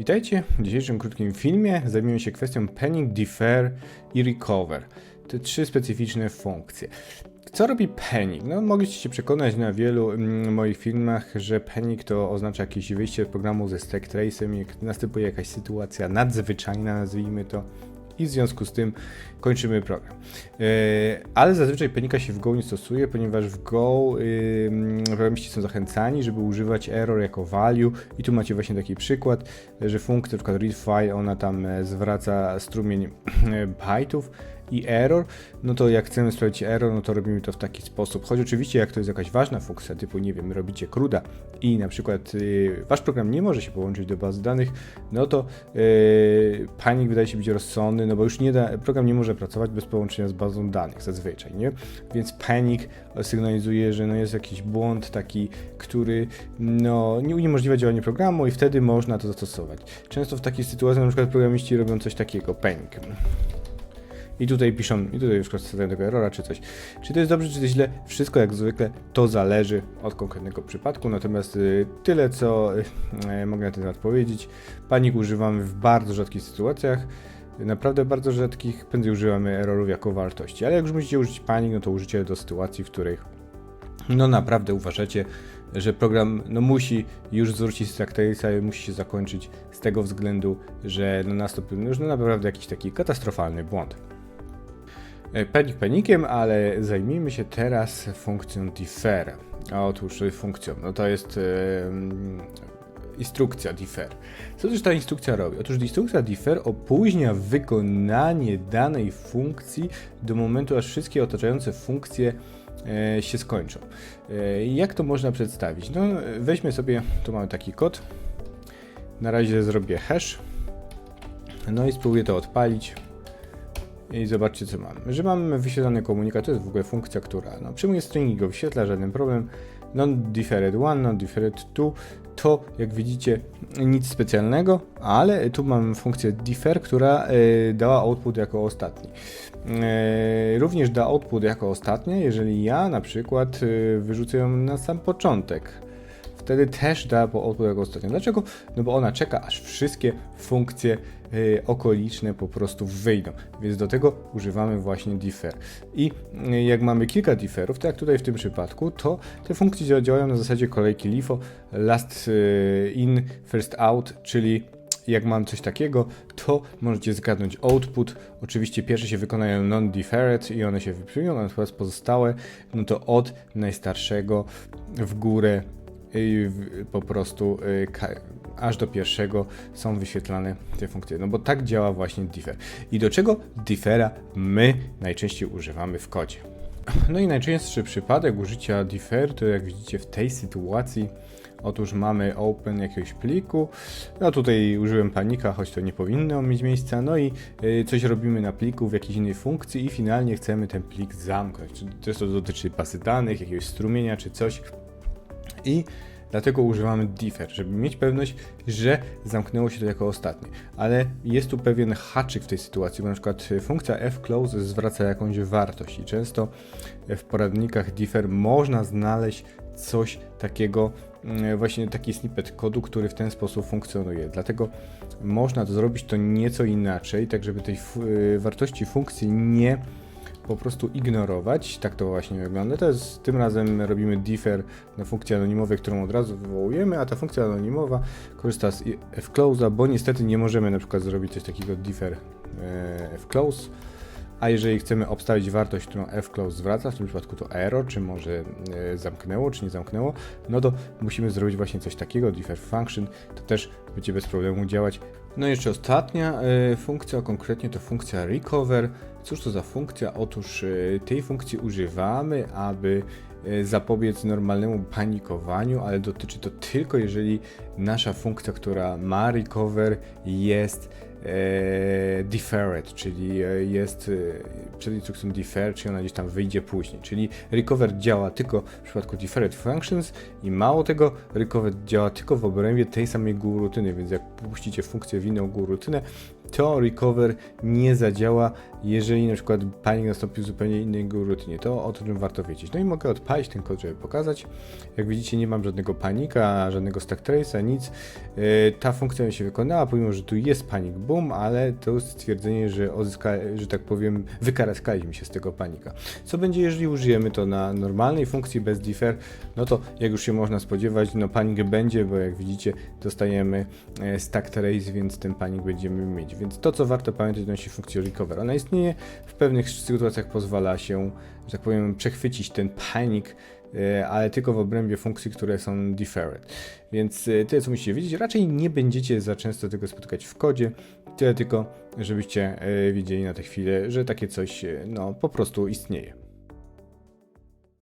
Witajcie w dzisiejszym krótkim filmie. Zajmiemy się kwestią panic, defer i recover. Te trzy specyficzne funkcje. Co robi panic? No, mogliście się przekonać na wielu mm, moich filmach, że panic to oznacza jakieś wyjście z programu ze stack trace'em, jak następuje jakaś sytuacja nadzwyczajna, nazwijmy to, i w związku z tym kończymy program. E, Ale zazwyczaj panika się w Go nie stosuje, ponieważ w Go programiści są zachęcani, żeby używać error jako value i tu macie właśnie taki przykład, że funkcja np. read file, ona tam e, zwraca strumień byteów i error, no to jak chcemy sprawdzić error, no to robimy to w taki sposób. Choć oczywiście jak to jest jakaś ważna funkcja, typu nie wiem, robicie CRUDA i na przykład y, wasz program nie może się połączyć do bazy danych, no to y, panik wydaje się być rozsądny, no bo już nie da, program nie może pracować bez połączenia z bazą danych zazwyczaj, nie? Więc panik sygnalizuje, że no jest jakiś błąd taki, który no nie uniemożliwia działanie programu i wtedy można to zastosować. Często w takiej sytuacji na przykład programiści robią coś takiego, panic. I tutaj piszą, i tutaj już korzystają tego errora czy coś. Czy to jest dobrze, czy to jest źle? Wszystko jak zwykle to zależy od konkretnego przypadku. Natomiast y, tyle, co y, mogę na ten temat powiedzieć. Panik używamy w bardzo rzadkich sytuacjach. Naprawdę bardzo rzadkich. Prędzej używamy errorów jako wartości. Ale jak już musicie użyć panik, no to użycie do sytuacji, w których no naprawdę uważacie, że program no, musi już zwrócić trace'a i musi się zakończyć z tego względu, że no, nastąpił już no, naprawdę jakiś taki katastrofalny błąd. E, Panik panikiem, ale zajmijmy się teraz funkcją defer. A Otóż y, funkcją, no to jest mm, instrukcja defer. Co też ta instrukcja robi? Otóż instrukcja defer opóźnia wykonanie danej funkcji do momentu, aż wszystkie otaczające funkcje e, się skończą. E, jak to można przedstawić? No, weźmy sobie, tu mamy taki kod. Na razie zrobię hash. No i spróbuję to odpalić. I zobaczcie co mamy. Że mamy wyświetlany komunikat, to jest w ogóle funkcja, która no, przyjmuje stringi, go wyświetla, żaden problem. Non-deferred 1, non-deferred 2, to jak widzicie nic specjalnego, ale tu mam funkcję defer, która y, dała output jako ostatni. Y, również da output jako ostatnie, jeżeli ja na przykład y, wyrzucę ją na sam początek wtedy też da po jako ostatnio. Dlaczego? No bo ona czeka, aż wszystkie funkcje y, okoliczne po prostu wyjdą. Więc do tego używamy właśnie defer. I y, jak mamy kilka deferów, tak jak tutaj w tym przypadku, to te funkcje dzia- działają na zasadzie kolejki LIFO, last y, in, first out, czyli jak mam coś takiego, to możecie zgadnąć output. Oczywiście pierwsze się wykonają non-deferred i one się wyplują, natomiast pozostałe, no to od najstarszego w górę po prostu y, aż do pierwszego są wyświetlane te funkcje. No bo tak działa właśnie differ. I do czego differa my najczęściej używamy w kodzie? No i najczęstszy przypadek użycia differ to jak widzicie w tej sytuacji Otóż mamy open jakiegoś pliku. No tutaj użyłem panika, choć to nie powinno mieć miejsca. No i y, coś robimy na pliku w jakiejś innej funkcji i finalnie chcemy ten plik zamknąć. Czy to, to dotyczy bazy danych, jakiegoś strumienia czy coś. I dlatego używamy differ, żeby mieć pewność, że zamknęło się to jako ostatnie. Ale jest tu pewien haczyk w tej sytuacji, bo na przykład funkcja fclose zwraca jakąś wartość i często w poradnikach differ można znaleźć coś takiego, mm, właśnie taki snippet kodu, który w ten sposób funkcjonuje. Dlatego można to zrobić to nieco inaczej, tak żeby tej y, wartości funkcji nie po prostu ignorować. Tak to właśnie wygląda. To jest, tym razem robimy differ na funkcji anonimowej, którą od razu wywołujemy, a ta funkcja anonimowa korzysta z fclose'a, bo niestety nie możemy na przykład zrobić coś takiego differ e, fclose. A jeżeli chcemy obstawić wartość, którą fclose zwraca, w tym przypadku to error, czy może e, zamknęło, czy nie zamknęło, no to musimy zrobić właśnie coś takiego, differ function, to też będzie bez problemu działać. No i jeszcze ostatnia e, funkcja, konkretnie to funkcja recover. Cóż to za funkcja? Otóż e, tej funkcji używamy, aby zapobiec normalnemu panikowaniu, ale dotyczy to tylko jeżeli nasza funkcja, która ma recover jest deferred, czyli e, jest e, przed instrukcją defer, czyli ona gdzieś tam wyjdzie później. Czyli recover działa tylko w przypadku deferred functions i mało tego, recover działa tylko w obrębie tej samej górutyny, więc jak puścicie funkcję w inną górutynę, to recover nie zadziała, jeżeli na przykład panik nastąpił w zupełnie innej rutynie. To o tym warto wiedzieć. No i mogę odpalić ten kod, żeby pokazać. Jak widzicie, nie mam żadnego panika, żadnego stack trace'a, nic. Ta funkcja mi się wykonała, pomimo, że tu jest panic ale to stwierdzenie, że, odzyska, że tak powiem, wykaraskaliśmy się z tego panika. Co będzie, jeżeli użyjemy to na normalnej funkcji bez defer? No to jak już się można spodziewać, no panik będzie, bo jak widzicie, dostajemy e, stack trace, więc ten panik będziemy mieć. Więc to, co warto pamiętać odnośnie funkcji recover, ona istnieje, w pewnych sytuacjach pozwala się, że tak powiem, przechwycić ten panik, ale tylko w obrębie funkcji, które są deferred. Więc e, tyle, co musicie wiedzieć. Raczej nie będziecie za często tego spotykać w kodzie, tyle tylko, żebyście e, wiedzieli na tę chwilę, że takie coś e, no, po prostu istnieje.